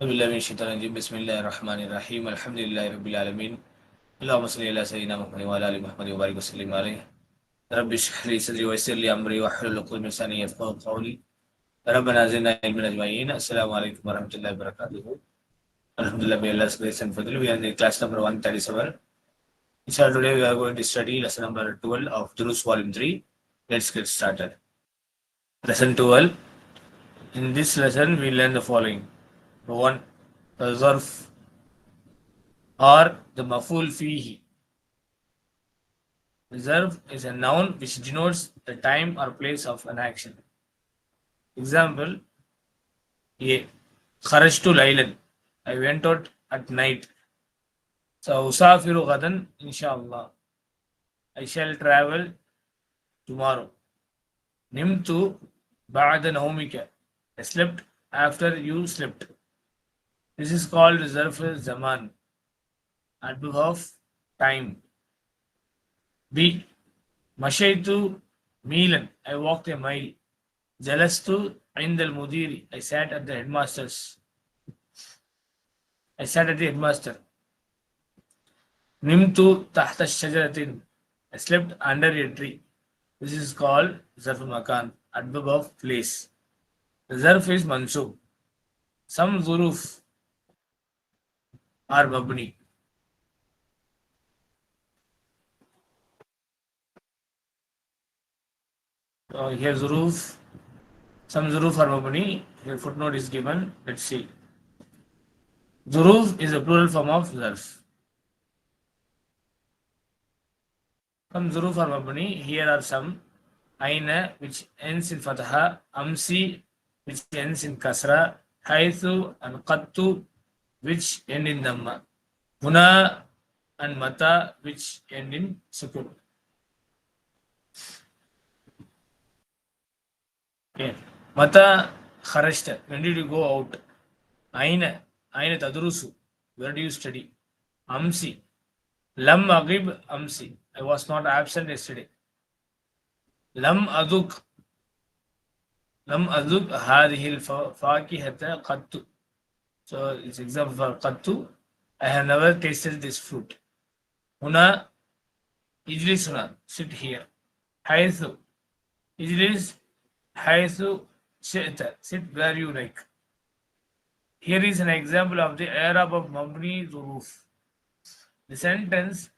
بالله من الشيطان الرجيم. بسم الله الرحمن الرحيم. الحمد لله رب العالمين. اللهم صل على سيدنا محمد وعلى آل محمد وبارك وسلم عليه. رب اشرح لي صدري ويسر لي أمري واحلل عقدة من لساني يفقهوا قولي. ربنا زدنا علما أجمعين. السلام عليكم ورحمة الله وبركاته. Alhamdulillah by Allah's grace and fadl. We are in the class number 137 Inshallah today we are going to study lesson number 12 of Durus volume 3 let's get started. Lesson 12 in this lesson we learn the following. The zarf or the maful fihi Reserve is a noun which denotes the time or place of an action. Example A. Kharajtu laylan. I went out at night. So usafiru ghadan inshallah. I shall travel tomorrow. Nimtu ba'da naumika. I slept after you slept. This is called reserve zaman. Adverb of time. B. Mashaitu Milan. I walked a mile. Jalastu Indal Mudiri. I sat at the headmaster's. I sat at the headmaster. Nimtu Tahta Shajaratin. I slept under a tree. This is called Zarf Makan. Adverb of place. Zarf is Mansub. Some Zuruf are Mabni. Uh, here Zuruf, some Zuruf are Mabni. Here footnote is given. Let's see. Zuruf is a plural form of Zarf. Some Zuruf are Mabni. Here are some. Aina, which ends in Fataha. Amsi, which ends in Kasra. Haythu and Qattu, which end in Dhamma. Huna and Mata, which end in Sukun. Okay. Mata kharajta. When did you go out? Aina. Aina tadrusu. Where do you study? Amsi. Lam agib amsi. I was not absent yesterday. Lam aduk. Lam aduk hadhihi al-fakihata qattu. So it's example for Kattu. I have never tasted this fruit. Huna, Ijlis sit here. Haythu, Ijlis, Haythu, Shaita, sit where you like. Here is an example of the Arab of Mabni Zuruf. The sentence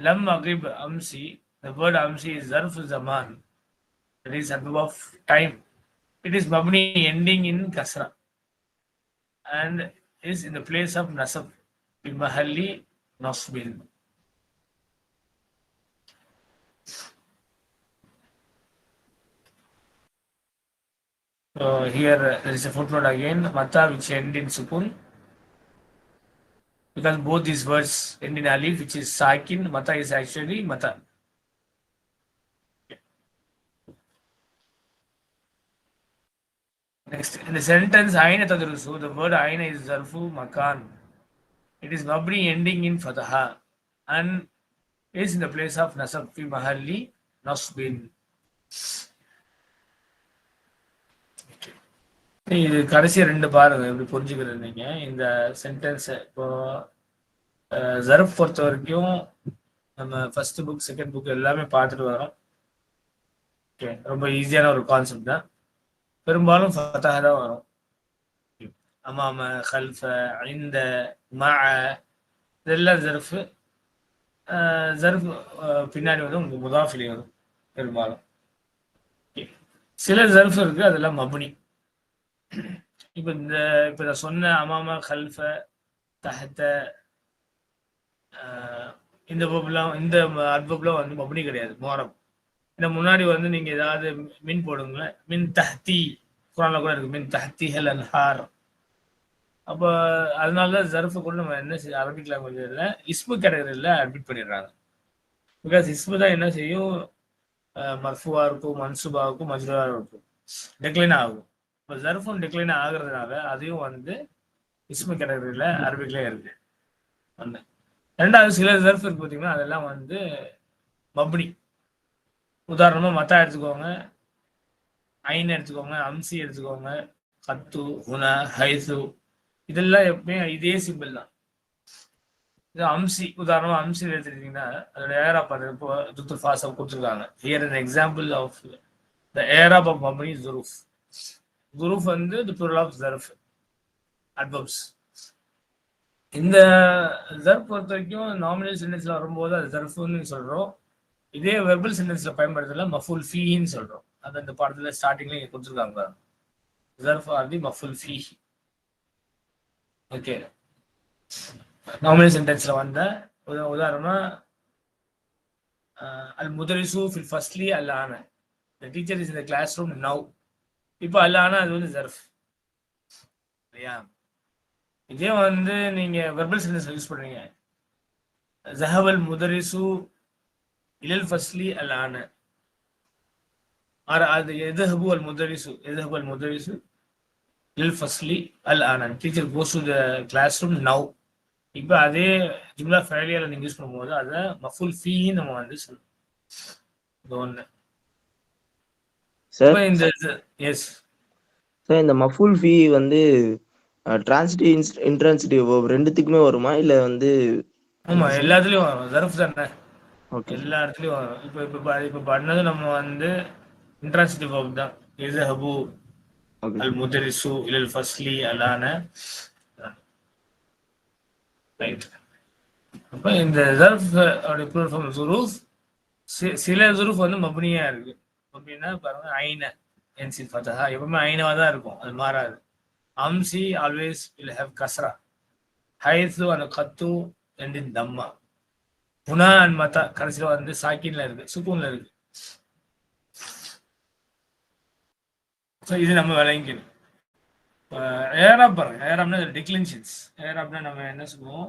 Lam Maghrib Amsi, the word Amsi is Zarf Zaman, that is Zarf of time. It is Mabni ending in Kasra and is in the place of Nasab Bimahalli Nasbin So here there is a footnote again, mata which end in sukun. Because both these words end in alif, which is sakin, mata is actually mata. Next, in the sentence aina tadrusu, the word aina is zarfu makan. It is mabni ending in fataha and is in the place of nasab fi mahalli nasbin. இது கடைசி ரெண்டு பாருங்க எப்படி புரிஞ்சுக்கிறது நீங்க இந்த sentence இப்போ ஜரப் பொறுத்த வரைக்கும் நம்ம ஃபர்ஸ்ட் புக் செகண்ட் புக் எல்லாமே பார்த்துட்டு வரோம் ஓகே ரொம்ப ஈஸியான ஒரு கான்செப்ட் தான் பெரும்பாலும் ஃபத்தாக தான் வரும். அமாம ஹல்ஃப ஐந்த மா இதெல்லாம் ஜர்ஃபு ஜர்ஃப் பின்னாடி வந்து உங்களுக்கு முதாஃபிலி வரும் பெரும்பாலும். சில ஜர்ஃப் இருக்கு அதெல்லாம் மபுனி. இப்ப இந்த இப்ப நான் சொன்ன அமாமா கல்ஃப தஹத்த இந்த பப்லாம் இந்த அட்பப்லாம் வந்து மபுனி கிடையாது மோரம் இந்த முன்னாடி வந்து நீங்க ஏதாவது மின் போடுங்களேன். மின் தஹ்தி. குரான்ல கூட இருக்கு. மின் தஹ்தி ஹெல் அண்ட் ஹார் அப்போ அதனால ஜர்ஃபு கூட நம்ம என்ன செய்ய அரபிக் இல்லை. இஸ்மு கேட்டகரியில் அட்மிட் பண்ணிடுறாங்க. பிகாஸ் இஸ்மு தான் என்ன செய்யும்? மர்ஃபுவா இருக்கும் மன்சுபா இருக்கும் மஜ்ரூவா இருக்கும். டெக்ளைன் ஆகும். இப்போ ஜர்ஃபும் டெக்ளைன் ஆகுறதுனால அதையும் வந்து இஸ்மு கேட்டகரியில் அரபிக்லேயே இருக்கு. ஒன்று ரெண்டாவது சில ஜர்ஃப் இருக்கு பார்த்தீங்கன்னா அதெல்லாம் வந்து மப்னி. உதாரணமாக மத்தா எடுத்துக்கோங்க. ஐன் எடுத்துக்கோங்க அம்சி எடுத்துக்கோங்க கத்து உன ஹைசு. இதெல்லாம் எப்பவுமே இதே சிம்பிள் தான். இது அம்சி உதாரணமா அம்சி எடுத்துக்கிட்டீங்கன்னா அதோட ஏரா அது இப்போ துத்து ஃபாஸா கொடுத்துருக்காங்க. Here an example of the ஏராப் of மம்பனி ஜுரூஃப் ஜுரூஃப் வந்து தி பொருள் ஆஃப் ஜர்ஃப் அட்வர்ப்ஸ் இந்த ஜர்ஃப் பொறுத்த வரைக்கும் நாமினல் சென்டென்ஸில் வரும்போது அது ஜர்ஃப்னு சொல்கிறோம் இதே வெர்பல் சென்டென்ஸ்ல பயன்படுத்தல மஃபுல் ஃபீன்னு சொல்றோம். அது அந்த பாடத்துல ஸ்டார்டிங்ல இங்க கொடுத்துருக்காங்க பாருங்க. ஆர் தி மஃபுல் ஃபீ ஓகே நாமினல் சென்டென்ஸ்ல வந்த உதாரணமா அல் முதரிசு ஃபில் ஃபர்ஸ்ட்லி அல் ஆன த டீச்சர் இஸ் இந்த கிளாஸ் ரூம் நவ் இப்போ அல் ஆனா அது வந்து ஜர்ஃப் இல்லையா? இதே வந்து நீங்க வெர்பல் சென்டென்ஸ் யூஸ் பண்றீங்க. ஜஹவல் முதரிசு இலல் ஃபஸ்லி அல் ஆன ஆர் அது எதஹபு அல் முதரிசு எதஹபு அல் முதரிசு இலல் ஃபஸ்லி அல் ஆன teacher goes to the classroom now இப்போ அதே ஜும்லா ஃபேலியால நீங்க யூஸ் பண்ணும்போது அதை மஃபுல் ஃபீன்னு நம்ம வந்து சொல்லணும் இது சார் இப்போ இந்த எஸ் சார் இந்த மஃபுல் ஃபீ வந்து டிரான்சிட்டிவ் இன்ட்ரான்சிட்டிவ் ரெண்டுத்துக்குமே வருமா? இல்ல வந்து ஆமா எல்லாத்துலயும் வரும். ஜர்ஃப் தானே? எல்லா இடத்துலயும் வரும் இப்போ இப்போ இப்போ பண்ணது நம்ம வந்து இன்ட்ரான்சிட்டிவ் verb தான். ஓகே அல் முதரிசு இலல் ஃபஸ்லி அலான. ரைட் அப்ப இந்த ஜர்ஃப் ப்ளூரல் ஃபார்ம் ஜுரூஃப் சில ஜுரூஃப் வந்து மப்னியா இருக்கு. அப்படின்னா பாருங்க ஐன என்சில் ஃபதஹா எப்பவுமே ஐனவா தான் இருக்கும். அது மாறாது. அம்சி ஆல்வேஸ் வில் ஹேவ் கஸ்ரா ஹைத்து அந்த கத்து அண்ட் தம்மா புனா மத்தா கடைசியில் வந்து சாக்கின்ல இருக்கு சுக்கூன்ல இருக்கு. ஸோ இது நம்ம விளங்கிக்கணும். ஏராப் பாருங்க ஏராப்னா டிக்ளின்ஷன்ஸ் ஏராப்னா நம்ம என்ன சொல்லுவோம்?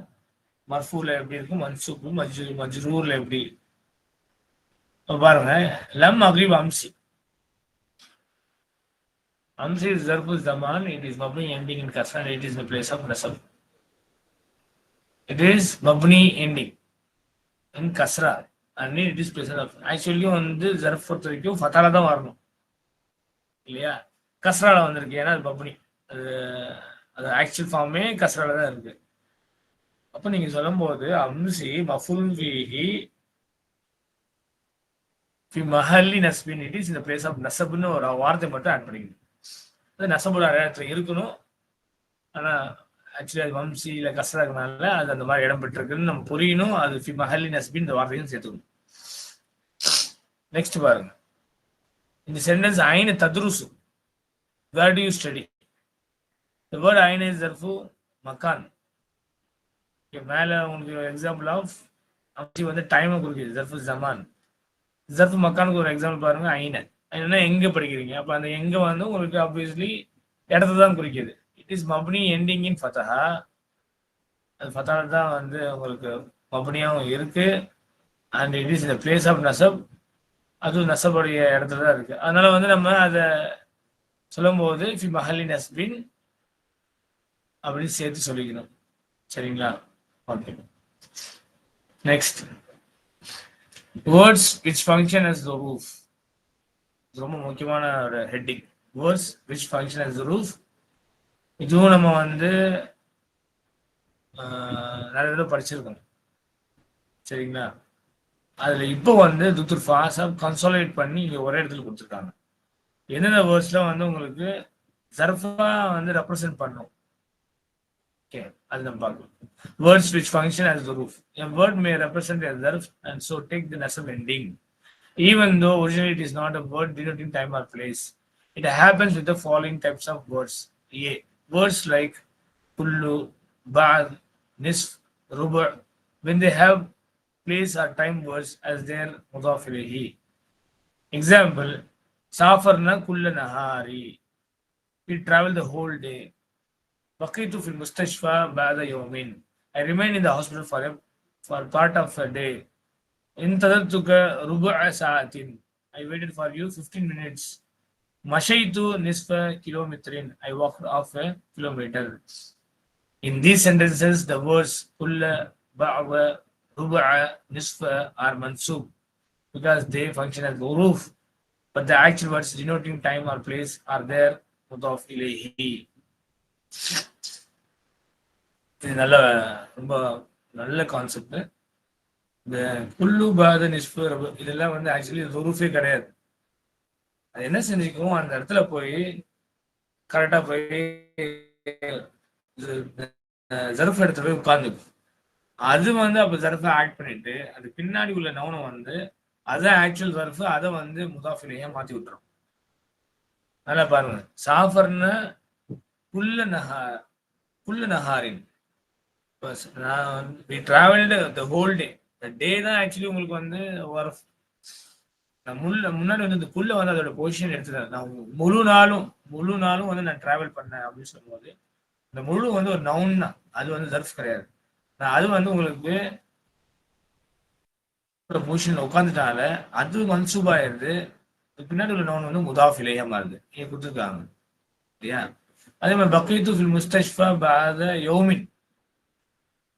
மர்ஃபூல எப்படி இருக்கும்? மன்சூப்பு மஜ்ரு மஜ்ரூர்ல எப்படி? பாருங்க லம் அக்ரீப் அம்சி. அம்சி இஸ் ஜர்பு ஜமான் இட் இஸ் மப்னி ending in Kazan it is the place of நசப் it is மப்னி ending and கஸ்ரா. And it is place of actually வந்து ஜர்ஃப் பொறுத்த வரைக்கும் ஃபத்தால தான் வரணும். இல்லையா? கஸ்ரால வந்திருக்கு. ஏன்னா அது பப்னி. அது அது ஆக்சுவல் ஃபார்மே கஸ்ரால தான் இருக்கு. அப்போ நீங்க சொல்லும்போது அம்சி மஃபுல் விஹி ஃபி மஹல்லி நஸ்பின். இட் இஸ் இந்த பிளேஸ் ஆஃப் நசப்னு ஒரு வார்த்தை மட்டும் ஆட் பண்ணிக்கணும். அது நசபுல இடத்துல இருக்கணும். ஆனா ஆக்சுவலி அது வம்சி இல்ல கஸ்ரா இருக்கனால அது அந்த மாதிரி இடம் பெற்றிருக்குன்னு நம்ம புரியணும். அது ஃபி மஹல்லி நஸ்பின் இந்த வார்த்தையும் சேர்த்துக்கணும். நெக்ஸ்ட் பாருங்க. இந்த சென்டென்ஸ் ஐன தத்ருசு where do you study the word Jana is தர்ஃபு மக்கான் மேல உங்களுக்கு எக்ஸாம்பிள் ஆஃப் அம்சி வந்து டைமை குறிக்குது. ஜர்ஃபு ஜமான் ஜர்ஃபு மக்கானுக்கு ஒரு எக்ஸாம்பிள் பாருங்க ஐன ஐனா எங்க படிக்கிறீங்க? அப்ப அந்த எங்க வந்து உங்களுக்கு ஆப்வியஸ்லி இடத்த தான் குறிக்குது. இட் இஸ் மப்னி எண்டிங் இன் ஃபதஹா அது ஃபதஹா தான் வந்து உங்களுக்கு மப்னியாவும் இருக்கு. அண்ட் இட் இஸ் இந்த பிளேஸ் ஆஃப் நசப் அதுவும் நசபுடைய இடத்துல தான் இருக்கு. அதனால வந்து நம்ம அதை சொல்லும்போது ஃபி மஹலி நஸ்பின் அப்படின்னு சேர்த்து சொல்லிக்கணும். சரிங்களா? Okay next words which function as the roof ரொம்ப முக்கியமான ஒரு heading words which function as the roof இதுவும் நம்ம வந்து நிறைய தடவை படிச்சிருக்கோம் சரிங்களா அதில் இப்போ வந்து துத்துர் ஃபாஸாக கன்சாலேட் பண்ணி இங்கே ஒரே இடத்துல கொடுத்துருக்காங்க என்னென்ன வேர்ட்ஸ்லாம் வந்து உங்களுக்கு ஜர்ஃபாக வந்து ரெப்ரசென்ட் பண்ணும் ஓகே அது நம்ம பார்க்கலாம் words which function as roof an word may represent a and so take the நெசம் ending even though original it is not a word denoting time or place it happens with the following types of words A words like kullu, ba'd, nisf, rubu' when they have place or time words as their mudaf. Example, safarna kulla nahari. We traveled the whole day. Baqitu fil mustashfa ba'da yawmin. I remained in the hospital for a, for part of a day. In tadartuka rubu'a sa'atin. I waited for you 15 minutes. Mashaitu nisfa kilometrin. I walked half a kilometer. In these sentences, the words kulla, ba'wa, ruba'a, nisfa are mansub because they function as uruf. But the actual words denoting time or place are there mudaf ilayhi. இது நல்ல ரொம்ப நல்ல concept இந்த புல்லு பாத நிஸ்பு இதெல்லாம் வந்து actually உருஃபே கிடையாது அது என்ன செஞ்சுக்கும் அந்த இடத்துல போய் கரெக்டா போய் ஜெரஃப் எடுத்து போய் உட்கார்ந்துக்கும் அது வந்து அப்ப ஜர்ஃபை ஆட் பண்ணிட்டு அது பின்னாடி உள்ள நவுனம் வந்து அதை ஆக்சுவல் ஜெரஃப் அதை வந்து முதாஃபிலேயே மாத்தி விட்டுரும். நல்லா பாருங்க. சாஃபர்னு புல்ல நகா புல்ல நஹாரின் நான் we travelled the whole day the day தான் ஆக்சுவலி உங்களுக்கு வந்து ஒரு முள்ள முன்னாடி வந்து இந்த புல்லை வந்து அதோட பொசிஷன் எடுத்துட்டேன். நான் முழு நாளும் முழு நாளும் வந்து நான் டிராவல் பண்ணேன் அப்படின்னு சொல்லும்போது இந்த முழு வந்து ஒரு நவுன் தான். அது வந்து ஜர்ஃப் கிடையாது. நான் அது வந்து உங்களுக்கு பொசிஷன்ல உட்காந்துட்டால அது மன்சூபாயிருது பின்னாடி உள்ள நவுன் வந்து முதாஃபிலேயே மாறுது இங்க கொடுத்துருக்காங்க. இல்லையா? அதே மாதிரி பக்ரீத்து ஃபில் முஸ்தஷ்ஃபா பாத யோமின்.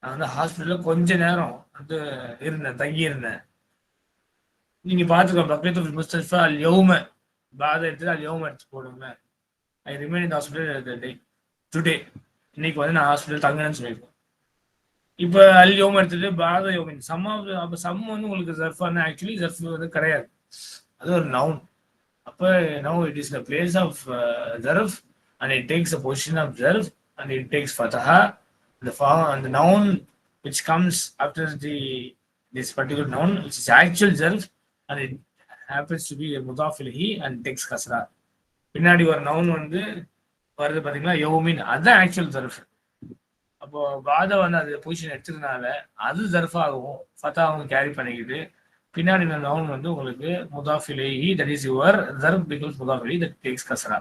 நான் வந்து ஹாஸ்பிட்டல்ல கொஞ்ச நேரம் வந்து இருந்தேன் தங்கி இருந்தேன் நீங்க பாத்துக்கோங்க பக்ரீத் ஃபில் முஸ்தஷ்ஃபா அல் யோம பாத எடுத்து அல் யோம எடுத்து போடுங்க. ஐ ரிமைன் இந்த ஹாஸ்பிட்டல் டே டுடே இன்னைக்கு வந்து நான் ஹாஸ்பிட்டல் தங்கினேன்னு சொல்லியிருக்கேன். இப்போ அல் யோம எடுத்துட்டு பாத யோமின் சம் அப்போ சம் வந்து உங்களுக்கு ஜர்ஃபான ஆக்சுவலி ஜர்ஃப் வந்து கிடையாது. அது ஒரு நவுன் அப்போ now it is the place of ஜர்ஃப் and it takes a position of zarf and it takes fataha. The form and the noun which comes after the this particular noun which is actual zarf அது happens to be முதாஃபிலஹி and takes கசரா பின்னாடி ஒரு noun வந்து வருது பார்த்தீங்கன்னா யோமின் அதுதான் actual ஜர்ஃப் அப்போ பாத வந்து அது பொசிஷன் எடுத்ததுனால அது ஜர்ஃபாகவும் ஃபத்தாகவும் கேரி பண்ணிக்கிட்டு பின்னாடி இந்த நவுன் வந்து உங்களுக்கு முதாஃபிலேஹி தட் இஸ் யுவர் ஜர்ஃப் பிகம்ஸ் முதாஃபிலி தட் டேக்ஸ் கசரா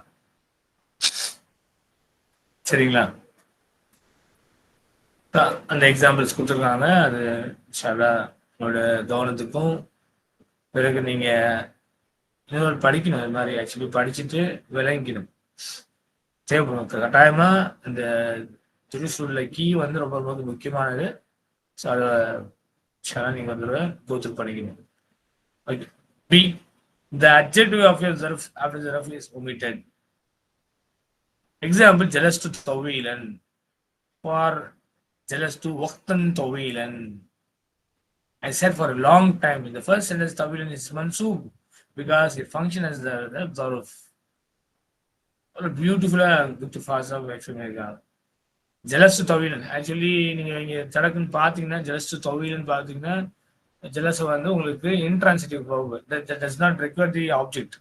சரிங்களா? அந்த எக்ஸாம்பிள்ஸ் கொடுத்துருக்காங்க. அது ஷாலா உங்களோட கவனத்துக்கும் பிறகு நீங்கள் இன்னொரு படிக்கணும் இது மாதிரி ஆக்சுவலி படிச்சுட்டு விளங்கிடும் தேவைப்படும். கட்டாயமா இந்த திருசூரில் கீ வந்து ரொம்ப ரொம்ப முக்கியமானது. ஸோ அதை நீங்கள் வந்து கோத்ரூ பண்ணிக்கணும் okay be the objective of your self after self is omitted example jealous to தொவைலன் for jealous to ஒக்தன் தொவைலன் I said for a long time in the first sentence, Tawilan is mansub because it functions as the, the Zaruf. What a beautiful Gupta Fasa of Ekshomega. Jealous to Tawilan. Actually, நீங்கள் தடக்குன்னு பார்த்தீங்கன்னா jealous to தொவிலன்னு பார்த்தீங்கன்னா jealous வந்து உங்களுக்கு intransitive verb that does not require the object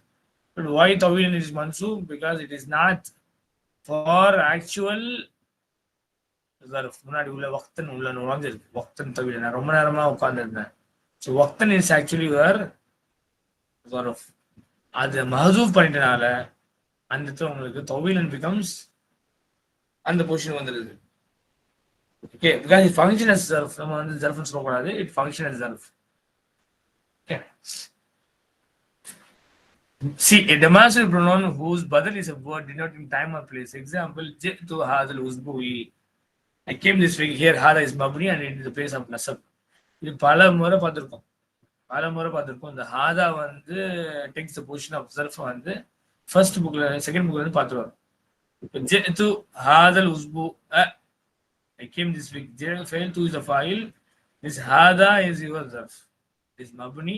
but why தொவிலன் is மன்சூ because it is not for actual முன்னாடி உள்ள வக்தன் உள்ள நுழைஞ்சிருக்கு. வக்தன் தவிர நான் ரொம்ப நேரமா உட்கார்ந்துருந்தேன். ஸோ வக்தன் இஸ் ஆக்சுவலி யுவர் அது மஹசூப் பண்ணிட்டனால அந்த இடத்துல உங்களுக்கு தொவிலன் பிகம்ஸ் அந்த பொசிஷன் வந்துடுது okay because it function as ஜர்ஃப் நம்ம வந்து ஜர்ஃப்னு சொல்லக்கூடாது. It function as ஜர்ஃப் okay See, a demonstrative pronoun whose badal is a word denoting time or place. Example, Ji'tu hadal uzbui. I came this week here hour is பப்னி and it is place of நசப் இது பல முறை பார்த்துருக்கோம். பல முறை பார்த்துருக்கோம். இந்த ஹாதா வந்து takes the position of self வந்து ஃபர்ஸ்ட் புக்ல செகண்ட் புக்ல வந்து பார்த்துருவாங்க இப்போ து ஹாதல் உஸ்பு ஐ கேம் திஸ் வீக் ஜே ஃபெயில் டு இஸ் அ ஃபைல் திஸ் ஹாதா இஸ் யுவர் செல்ஃப் இஸ் மப்னி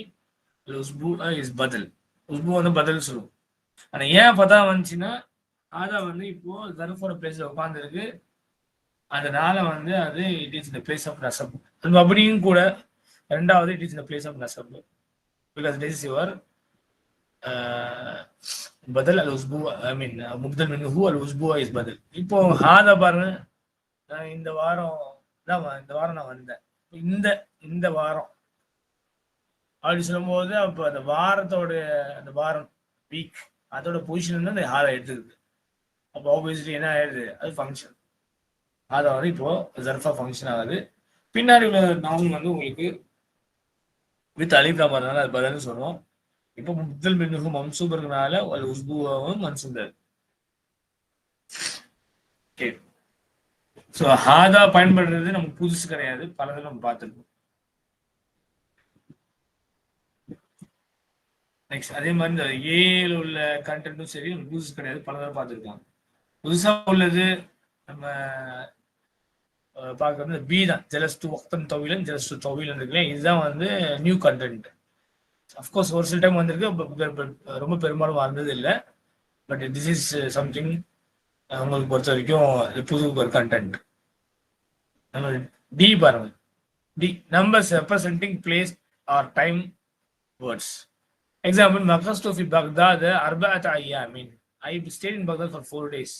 உஸ்பு இஸ் பதில் உஸ்பு வந்து பதில் சொல்லுவோம். ஆனால் ஏன் பார்த்தா வந்துச்சுன்னா ஆதா வந்து இப்போ ஜர்ஃபோட பிளேஸ்ல உட்காந்துருக்கு அதனால வந்து அது இட் இஸ் இந்த பிளேஸ் ஆஃப் நசப் அது அப்படியும் கூட ரெண்டாவது இட் இஸ் இந்த பிளேஸ் ஆஃப் நசப் பிகாஸ் இட் இஸ் யுவர் பதில் அல் உஸ்புவா ஐ மீன் முக்தல் மின் ஹூ அல் உஸ்புவா இஸ் பதில் இப்போ ஹாத பாருங்க நான் இந்த வாரம் தான் வ- இந்த வாரம் நான் வந்தேன். இந்த இந்த வாரம். அப்படி சொல்லும்போது அப்போ அந்த வாரத்தோட அந்த வாரம் வீக் அதோட பொசிஷன் வந்து அந்த ஹாலை எடுத்துக்குது. அப்போ ஆப்வியஸ்லி என்ன ஆயிடுது? அது ஃபங்க்ஷன் அதை வந்து இப்போ ஜர்ஃபா ஃபங்க்ஷன் ஆகுது. பின்னாடி உள்ள நாவல் வந்து உங்களுக்கு வித் அலிஃபா வரனால அது பதில்னு சொல்றோம். இப்போ முதல் மின்னுக்கும் மன்சூப் இருக்கனால அது உஸ்புவாவும் மன்சூப் ஓகே ஸோ ஹாதா பயன்படுறது நமக்கு புதுசு கிடையாது. பலதை நம்ம பார்த்துருக்கோம். நெக்ஸ்ட் அதே மாதிரி இந்த ஏல உள்ள கண்டென்ட்டும் சரி புதுசு கிடையாது. பல தடவை பார்த்துருக்காங்க புதுசா உள்ளது நம்ம பார்க்கறது பி தான். ஜெலஸ் டு ஒக்தன் தவிலன் ஜெலஸ் டு தவிலன் இருக்குல்ல இதுதான் வந்து நியூ கண்டென்ட் அஃப்கோர்ஸ் ஒரு சில டைம் வந்திருக்கு. ரொம்ப பெரும்பாலும் வந்தது இல்லை. பட் திஸ் இஸ் சம்திங் உங்களுக்கு பொறுத்த வரைக்கும் புது ஒரு கண்டென்ட் நம்ம டி பாருங்க. The numbers representing place or time words example மக்கஸ்டு ஃபி பக்தாத் அர்பாத் ஐயாமின் I stayed in Baghdad for four days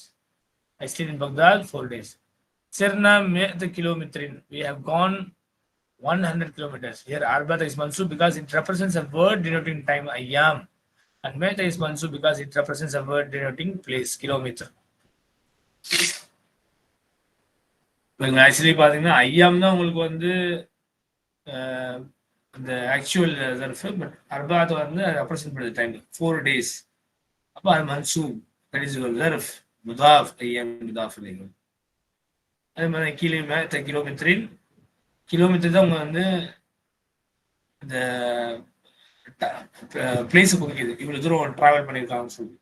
I stayed in Baghdad four days Sirna the kilometrin. We have gone 100 kilometers. Here Arbata is Mansu because it represents a word denoting time, ayam. And Meta is Mansu because it represents a word denoting place, kilometer. இப்போ actually பார்த்தீங்கன்னா ஐயாம் தான் உங்களுக்கு வந்து அஹ், இந்த actual ஜர்ஃப் but அர்பாத் வந்து represent பண்ணுது time four days அப்போ அது மன்சூ தட் இஸ் ஜர்ஃப் முதாஃப் ஐயம் முதாஃப் இலைஹி அதே மாதிரி கீழே மேத்த கிலோமீட்டரில் கிலோமீட்டர் தான் உங்க வந்து இந்த பிளேஸ் குறிக்குது. இவ்வளவு தூரம் டிராவல் பண்ணியிருக்காங்கன்னு சொல்லி.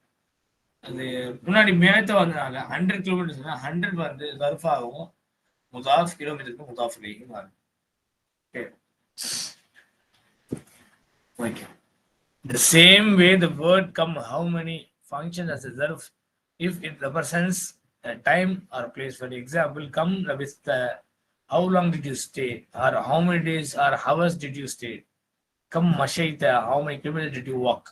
அது முன்னாடி மேத்த வந்தனால ஹண்ட்ரட் கிலோமீட்டர்ஸ் ஹண்ட்ரட் வந்து கர்ஃப் ஆகும் முதாஃப் கிலோமீட்டருக்கு முதாஃப் இலைஹி மாறும். Okay okay The same way the word come how many functions as a zarf if it represents a time or place. For the example, come with the how long did you stay or how many days or hours did you stay? Come mashaita, how many kilometers did you walk?